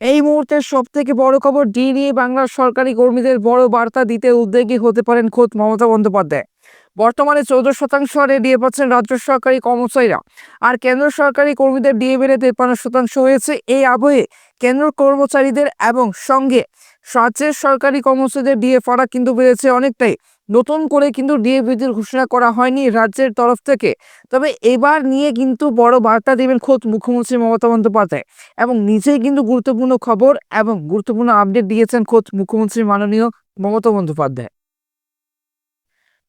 এই মুহূর্তে সব থেকে বড় খবর ডি নিয়ে বাংলার সরকারি কর্মীদের বড় বার্তা দিতে উদ্যোগী হতে পারেন খোদ মমতা বন্দ্যোপাধ্যায়। বর্তমানে চৌদ্দ শতাংশ হারে ডিএ পাচ্ছেন রাজ্য সরকারি কর্মচারীরা। আর কেন্দ্র সরকারি কর্মীদের ডিএ বেড়ে তেপান্ন শতাংশ হয়েছে। এই আবহে কেন্দ্র কর্মচারীদের এবং সঙ্গে রাজ্যের সরকারি কর্মচারীদের ডিএ ফারাক কিন্তু বেড়েছে অনেকটাই। নতুন করে কিন্তু ডিএ বৃদ্ধির ঘোষণা করা হয়নি রাজ্যের তরফ থেকে। তবে এবার নিয়ে কিন্তু বড় বার্তা দেবেন খোদ মুখ্যমন্ত্রী মমতা বন্দ্যোপাধ্যায় এবং নিজেই কিন্তু গুরুত্বপূর্ণ খবর এবং গুরুত্বপূর্ণ আপডেট দিয়েছেন খোদ মুখ্যমন্ত্রী মাননীয় মমতা বন্দ্যোপাধ্যায়।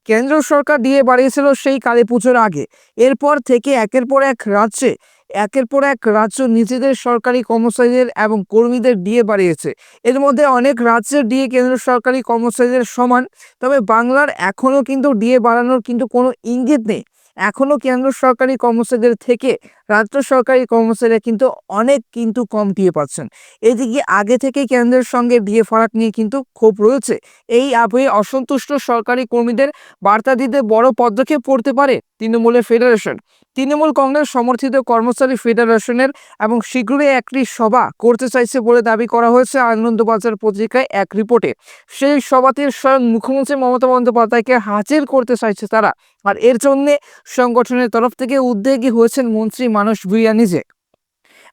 কেন্দ্র সরকার দিয়ে বাড়িয়েছিল সেই কালী পুজোর আগে। এরপর থেকে একের পর এক রাজ্যে একের পর এক রাজ্য নিজেদের সরকারি কর্মচারীদের এবং কর্মীদের দিয়ে বাড়িয়েছে। এর মধ্যে অনেক রাজ্যের দিয়ে কেন্দ্র সরকারি কর্মচারীদের সমান, তবে বাংলার এখনও কিন্তু ডিএ বাড়ানোর কিন্তু কোনো ইঙ্গিত নেই। এখনও কেন্দ্র সরকারি কর্মচারীদের থেকে রাজ্য সরকারি কর্মচারীরা কিন্তু অনেক কিন্তু কম দিয়ে পাচ্ছেন। এদিকে আগে থেকে কেন্দ্রের সঙ্গে ডিএ ফারাক নিয়ে কিন্তু ক্ষোভ রয়েছে। এই আবহে অসন্তুষ্ট সরকারি কর্মীদের বার্তা দিতে বড় পদক্ষেপ পড়তে পারে তৃণমূলের ফেডারেশন। তৃণমূল কংগ্রেস সমর্থিত কর্মচারী ফেডারেশনের এবং শীঘ্রই একটি সভা করতে চাইছে বলে দাবি করা হয়েছে আনন্দবাজার পত্রিকায় এক রিপোর্টে। সেই সভাতে স্বয়ং মুখ্যমন্ত্রী মমতা বন্দ্যোপাধ্যায়কে হাজির করতে চাইছে তারা। আর এর জন্যে সংগঠনের তরফ থেকে উদ্যোগী হয়েছেন মন্ত্রী মানস ভুইয়া নিজে।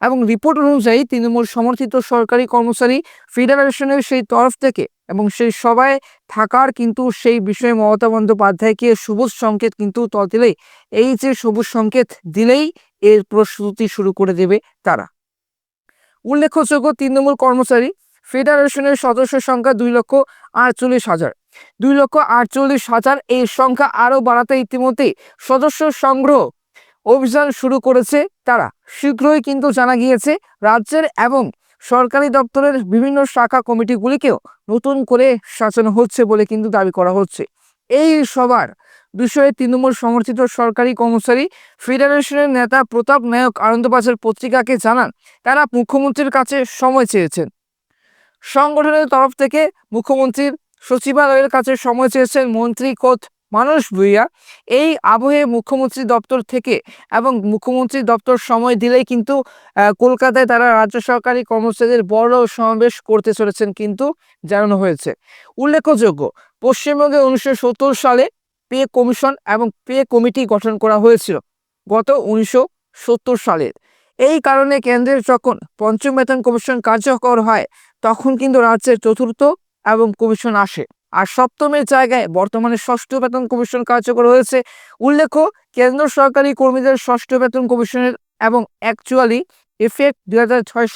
এবং রিপোর্ট অনুযায়ী তৃণমূল সমর্থিত সরকারি কর্মচারী ফেডারেশনের সেই তরফ থেকে এবং সেই সভায় থাকার কিন্তু সেই বিষয়ে মমতা বন্দ্যোপাধ্যায়কে সবুজ সংকেত কিন্তু দিলেই। এই যে সবুজ সংকেত দিলেই এর প্রস্তুতি শুরু করে দেবে তারা। উল্লেখযোগ্য তৃণমূল কর্মচারী, ফেডারেশনের সদস্য সংখ্যা দুই লক্ষ আটচল্লিশ হাজার। দুই লক্ষ আটচল্লিশ হাজার এই সংখ্যা আরও বাড়াতে ইতিমধ্যেই সদস্য সংগ্রহ অভিযান শুরু করেছে তারা। শীঘ্রই কিন্তু জানা গিয়েছে, রাজ্যের এবং সরকারি দপ্তরের বিভিন্ন শাখা কমিটিগুলিকেও নতুন করে সাজানো হচ্ছে বলে কিন্তু দাবি করা হচ্ছে। এই সবার বিষয়ে তৃণমূল সমর্থিত সরকারি কর্মচারী ফেডারেশনের নেতা প্রতাপ নায়ক আনন্দবাজার পত্রিকাকে জানান, তারা মুখ্যমন্ত্রীর কাছে সময় চেয়েছেন। সংগঠনের তরফ থেকে মুখ্যমন্ত্রীর সচিবালয়ের কাছে সময় চেয়েছেন মন্ত্রী কোথ মানুষ ভুইয়া এই আবহে মুখ্যমন্ত্রী দপ্তর থেকে এবং মুখ্যমন্ত্রী দপ্তর সময় দিলেই কিন্তু কলকাতায় তারা রাজ্য সরকারি কর্মচারীদের বড় সমাবেশ করতে চলেছেন কিন্তু জানানো হয়েছে। উল্লেখযোগ্য, পশ্চিমবঙ্গে উনিশশো সত্তর সালে পে কমিশন এবং পে কমিটি গঠন করা হয়েছিল, গত উনিশশো সালের এই কারণে কেন্দ্রের যখন পঞ্চম বেতন কমিশন কার্যকর হয়, তখন কিন্তু রাজ্যের চতুর্থ এবং কমিশন আসে। আর সপ্তমের জায়গায় বর্তমানে ষষ্ঠ বেতন কমিশন কার্যকর হয়েছে। উল্লেখ্য, কেন্দ্র সরকারি কর্মীদের ষষ্ঠ বেতন কমিশনের এবং অ্যাকচুয়ালি এফেক্ট দু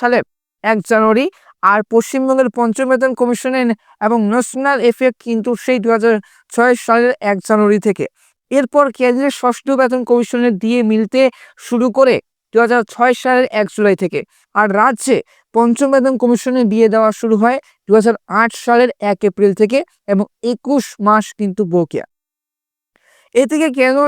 সালে এক জানুয়ারি আর পশ্চিমবঙ্গের পঞ্চম বেতন কমিশনের এবং ন্যাশনাল এফেক্ট কিন্তু সেই দুই হাজার ছয় সালের এক জানুয়ারি থেকে। এরপর কেন্দ্রের ষষ্ঠ বেতন কমিশনের দিয়ে মিলতে শুরু করে দু হাজার ছয় সালের এক জুলাই থেকে। আর রাজ্যে পঞ্চম বেতন কমিশনে দিয়ে দেওয়া শুরু হয় দু হাজার আট সালের এক এপ্রিল থেকে এবং একুশ মাস কিন্তু বকেয়া। এ থেকে কেন্দ্র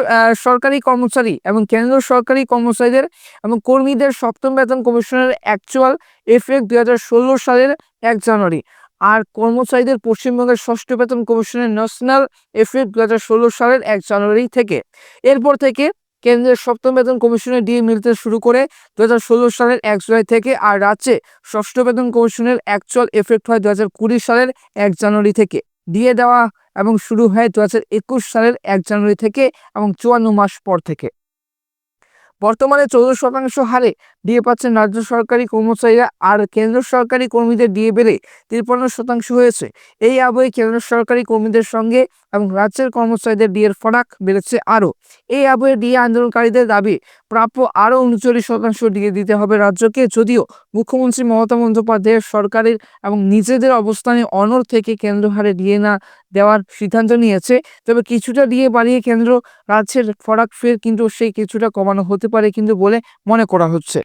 সরকারি কর্মচারী এবং কেন্দ্র সরকারি কর্মচারীদের এবং কর্মীদের সপ্তম বেতন কমিশনের অ্যাকচুয়াল এফেক্ট দুই হাজার ষোলো সালের এক জানুয়ারি আর কর্মচারীদের পশ্চিমবঙ্গের ষষ্ঠ বেতন কমিশনের ন্যাশনাল এফেক্ট দুই হাজার ষোলো সালের এক জানুয়ারি থেকে। এরপর থেকে কেন্দ্রের সপ্তম বেতন কমিশনের ডিএ মিলতে শুরু করে দু হাজার ষোলো সালের এক জুলাই থেকে আর রাজ্যে ষষ্ঠ বেতন কমিশনের অ্যাকচুয়াল এফেক্ট হয় দু হাজার কুড়ি সালের এক জানুয়ারি থেকে। দিয়ে দেওয়া এবং শুরু হয় দু হাজার একুশ সালের এক জানুয়ারি থেকে এবং চুয়ান্ন মাস পর থেকে। বর্তমানে চৌদ্দ শতাংশ হারে ডিএ পাচ্ছেন রাজ্য সরকারি কর্মচারীরা আর কেন্দ্র সরকারি কর্মীদের ডিএ বেড়ে তিরপন্ন শতাংশ হয়েছে। এই আবহে কেন্দ্র সরকারি কর্মীদের সঙ্গে এবং রাজ্যের কর্মচারীদের ডিএর ফরাক বেড়েছে আরও। এই আবহে ডিএ আন্দোলনকারীদের দাবি, প্রাপ্য আরও উনচল্লিশ শতাংশ ডিএ দিতে হবে রাজ্যকে, যদিও মুখ্যমন্ত্রী মমতা বন্দ্যোপাধ্যায়ের সরকারের এবং নিজেদের অবস্থানে অনর থেকে কেন্দ্র হারে ডিএ না দেওয়ার সিদ্ধান্ত নিয়েছে। তবে কিছুটা দিয়ে বাড়িয়ে কেন্দ্র রাজ্যের ফরাক ফের কিন্তু সেই কিছুটা কমানো হতে পারে কিন্তু বলে মনে করা হচ্ছে।